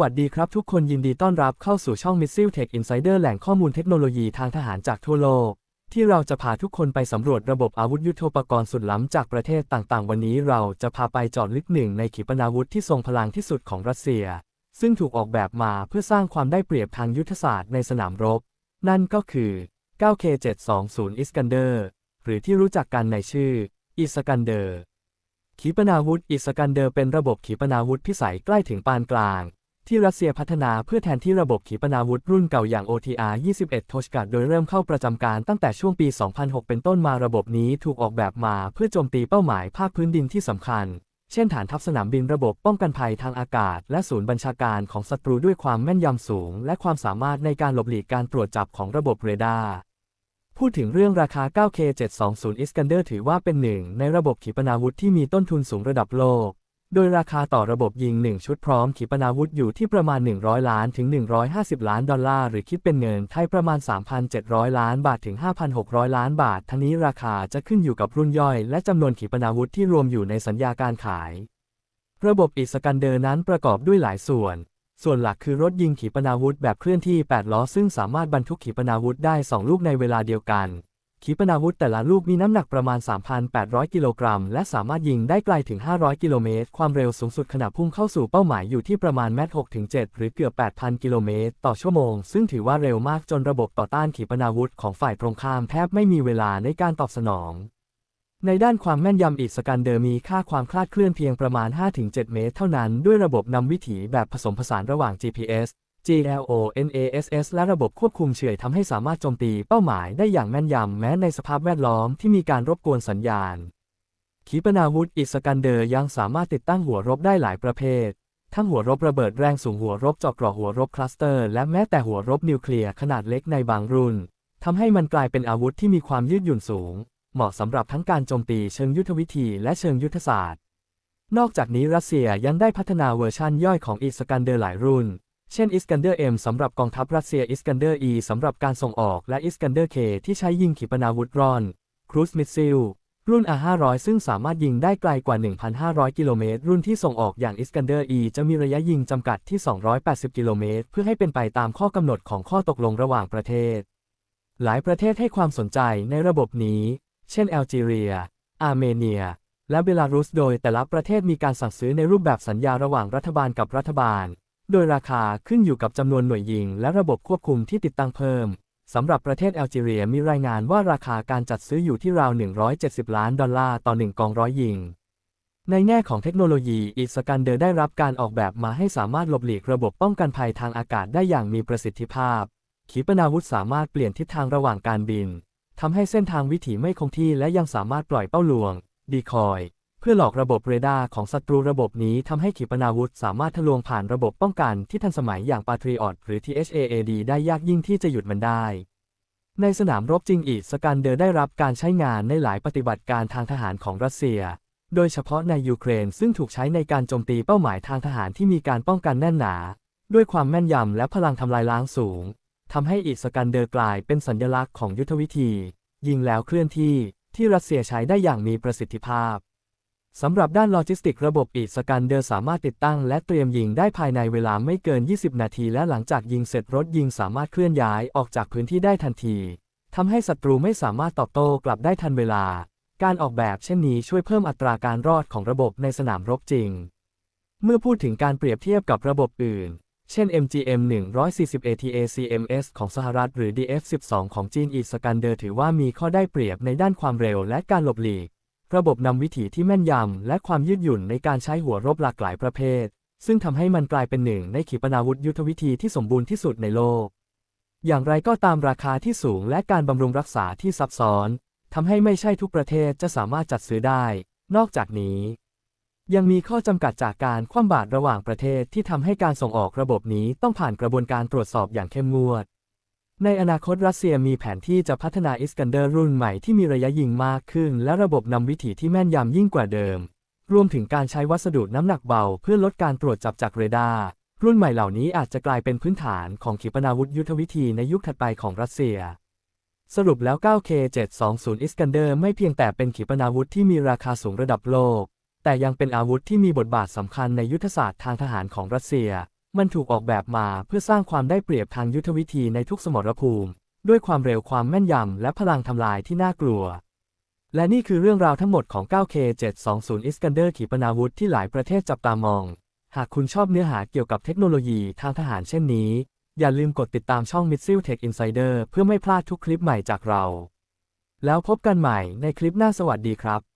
วัสดีครับทุกคนยินดีต้อนรับเข้าสู่ช่อง Missile Tech Insider แหล่งข้อมูลเทคโนโลยีทางทหารจากทั่วโลก ที่เราจะพาทุกคนไปสำรวจระบบอาวุธยุทโธปกรณ์สุดล้ำจากประเทศต่างๆ วันนี้เราจะพาไปจอดลึกหนึ่งในขีปนาวุธที่ทรงพลังที่สุดของรัสเซีย ซึ่งถูกออกแบบมาเพื่อสร้างความได้เปรียบทางยุทธศาสตร์ในสนามรบ นั่นก็คือ 9K720 อิสกันเดอร์หรือที่รู้จักกันในชื่ออิสกันเดอร์ขีปนาวุธอิสกันเดอร์เป็นระบบขีปนาวุธพิสัยใกล้ถึงปานกลาง ที่รัสเซียพัฒนาเพื่อแทนที่ระบบขีปนาวุธรุ่นเก่าอย่าง OTR-21 โทชกัดโดยเริ่มเข้าประจำการตั้งแต่ช่วงปี 2006 เป็นต้นมาระบบนี้ถูกออกแบบมาเพื่อโจมตีเป้าหมายภาคพื้นดินที่สำคัญ เช่นฐานทัพสนามบินระบบป้องกันภัยทางอากาศ และศูนย์บัญชาการของศัตรูด้วยความแม่นยำสูง และความสามารถในการหลบหลีกการตรวจจับของระบบเรดาร์พูดถึงเรื่องราคา 9K720 Iskander ถือว่าเป็นหนึ่งในระบบขีปนาวุธที่มีต้นทุนสูงระดับโลก โดยราคาต่อระบบยิง 1 ชุดพร้อมขีปนาวุธอยู่ที่ประมาณ 100 ล้านถึง 150 ล้านดอลลาร์ หรือคิดเป็นเงินไทยประมาณ 3,700 ล้านบาทถึง 5,600 ล้านบาท ทั้งนี้ราคาจะขึ้นอยู่กับรุ่นย่อย และจำนวนขีปนาวุธที่รวมอยู่ในสัญญาการขาย ระบบอิสกันเดอร์นั้นประกอบด้วยหลายส่วน ส่วนหลักคือรถยิงขีปนาวุธแบบเคลื่อนที่ 8 ล้อ ซึ่งสามารถบรรทุกขีปนาวุธได้ 2 ลูกในเวลาเดียวกัน ขีปนาวุธแต่ละลูกมีน้ำหนักประมาณ 3,800 กิโลกรัม และสามารถยิงได้ไกลถึง 500 กิโลเมตร ความเร็วสูงสุดขณะพุ่งเข้าสู่เป้าหมายอยู่ที่ประมาณแมต6-7หรือเกือบ 8,000 กิโลเมตร ต่อชั่วโมง ซึ่งถือว่าเร็วมากจนระบบต่อต้านขีปนาวุธของฝ่ายตรงข้ามแทบไม่มีเวลาในการตอบสนอง ในด้านความแม่นยำอิสกันเดอร์มีค่าความคลาดเคลื่อนเพียงประมาณ 5-7 เมตร เท่านั้น ด้วยระบบนำวิถีแบบผสมผสานระหว่าง GPS GLONASS และระบบควบคุมเฉื่อยทำให้สามารถโจมตีเป้าหมายได้อย่างแม่นยำแม้ในสภาพแวดล้อมที่มีการรบกวนสัญญาณ ขีปนาวุธอิสกันเดอร์ยังสามารถติดตั้งหัวรบได้หลายประเภท ทั้งหัวรบระเบิดแรงสูงหัวรบเจาะกราะหัวรบคลัสเตอร์ และแม้แต่หัวรบนิวเคลียร์ขนาดเล็กในบางรุ่นทำให้มันกลายเป็นอาวุธที่มีความยืดหยุ่นสูง เหมาะสำหรับทั้งการโจมตีเชิงยุทธวิธีและเชิงยุทธศาสตร์ นอกจากนี้รัสเซียยังได้พัฒนาเวอร์ชันย่อยของอิสกันเดอร์หลายรุ่น เช่น Iskander M สำหรับกองทัพรัสเซีย Iskander E สำหรับการส่งออกและ Iskander K ที่ใช้ยิงขีปนาวุธรอนครูซมิสซิลรุ่น R500 ซึ่งสามารถยิงได้ไกลกว่า 1,500 กิโลเมตร รุ่นที่ส่งออกอย่าง Iskander E จะมีระยะยิงจำกัดที่ 280 กิโลเมตร เพื่อให้เป็นไปตามข้อกำหนดของข้อตกลงระหว่างประเทศ หลายประเทศให้ความสนใจในระบบนี้ เช่นแอลจีเรีย อาร์เมเนีย และเบลารุส โดยแต่ละประเทศมีการสั่งซื้อในรูปแบบสัญญาระหว่างรัฐบาลกับรัฐบาล โดยราคาขึ้นอยู่กับจำนวนหน่วยยิง และระบบควบคุมที่ติดตั้งเพิ่ม สำหรับประเทศแอลจีเรียมีรายงานว่าราคาการจัดซื้ออยู่ที่ราว 170 ล้านดอลลาร์ต่อหนึ่งกองร้อยยิง ในแง่ของเทคโนโลยีอิสกันเดอร์ได้รับการออกแบบมาให้สามารถหลบหลีกระบบป้องกันภัยทางอากาศได้อย่างมีประสิทธิภาพ ขีปนาวุธสามารถเปลี่ยนทิศทางระหว่างการบินทำให้เส้นทางวิถีไม่คงที่และยังสามารถปล่อยเป้าลวง ดีคอย เพื่อหลอกระบบเรดาร์ของศัตรูระบบนี้ทำให้ขีปนาวุธสามารถทะลวงผ่านระบบป้องกันที่ทันสมัยอย่าง Patriot หรือ THAAD ได้ยากยิ่งที่จะหยุดมันได้ ในสนามรบจริงอีกสกันเดอร์ได้รับการใช้งานในหลายปฏิบัติการทางทหารของรัสเซีย โดยเฉพาะในยูเครนซึ่งถูกใช้ในการโจมตีเป้าหมายทางทหารที่มีการป้องกันแน่นหนา ด้วยความแม่นยำและพลังทำลายล้างสูงทำให้อิสกันเดอร์กลายเป็นสัญลักษณ์ของยุทธวิธี ยิงแล้วเคลื่อนที่ที่รัสเซียใช้ได้อย่างมีประสิทธิภาพ สำหรับด้านโลจิสติกระบบอิสกันเดอร์สามารถติดตั้งและเตรียมยิงได้ภายในเวลาไม่เกิน 20 นาที และหลังจากยิงเสร็จรถยิงสามารถเคลื่อนย้ายออกจากพื้นที่ได้ทันทีทำให้ศัตรูไม่สามารถตอบโต้กลับได้ทันเวลา การออกแบบเช่นนี้ช่วยเพิ่มอัตราการรอดของระบบในสนามรบจริง เมื่อพูดถึงการเปรียบเทียบกับระบบอื่น เช่น MGM 140 ATACMS ของสหรัฐหรือ DF12 ของจีนอีสกันเดอร์ถือว่ามีข้อได้เปรียบในด้านความเร็วและการหลบหลีก ระบบนำวิถีที่แม่นยำและความยืดหยุ่นในการใช้หัวรบหลากหลายประเภท ซึ่งทำให้มันกลายเป็นหนึ่งในขีปนาวุธยุทธวิธีที่สมบูรณ์ที่สุดในโลก อย่างไรก็ตามราคาที่สูงและการบำรุงรักษาที่ซับซ้อนทำให้ไม่ใช่ทุกประเทศจะสามารถจัดซื้อได้ นอกจากนี้ ยังมีข้อจำกัดจากการคว่ำบาตรระหว่างประเทศที่ทำให้การส่งออกระบบนี้ต้องผ่านกระบวนการตรวจสอบอย่างเข้มงวด ในอนาคตรัสเซียมีแผนที่จะพัฒนาอิสกันเดอร์รุ่นใหม่ที่มีระยะยิงมากขึ้น และระบบนำวิถีที่แม่นยำยิ่งกว่าเดิม รวมถึงการใช้วัสดุน้ำหนักเบา เพื่อลดการตรวจจับจากเรดาร์ รุ่นใหม่เหล่านี้อาจจะกลายเป็นพื้นฐานของขีปนาวุธยุทธวิธีในยุคถัดไปของรัสเซีย สรุปแล้ว 9K720 Iskander ไม่เพียงแต่เป็นขีปนาวุธที่มีราคาสูงระดับโลก แต่ยังเป็นอาวุธที่มีบทบาทสำคัญในยุทธศาสตร์ทางทหารของรัสเซีย มันถูกออกแบบมาเพื่อสร้างความได้เปรียบทางยุทธวิธีในทุกสมรภูมิ ด้วยความเร็วความแม่นยำและพลังทำลายที่น่ากลัว และนี่คือเรื่องราวทั้งหมดของ 9K720 Iskander ขีปนาวุธที่หลายประเทศจับตามอง หากคุณชอบเนื้อหาเกี่ยวกับเทคโนโลยีทางทหารเช่นนี้ อย่าลืมกดติดตามช่อง Missile Tech Insider เพื่อไม่พลาดทุกคลิปใหม่จากเรา แล้วพบกันใหม่ในคลิปหน้าสวัสดีครับ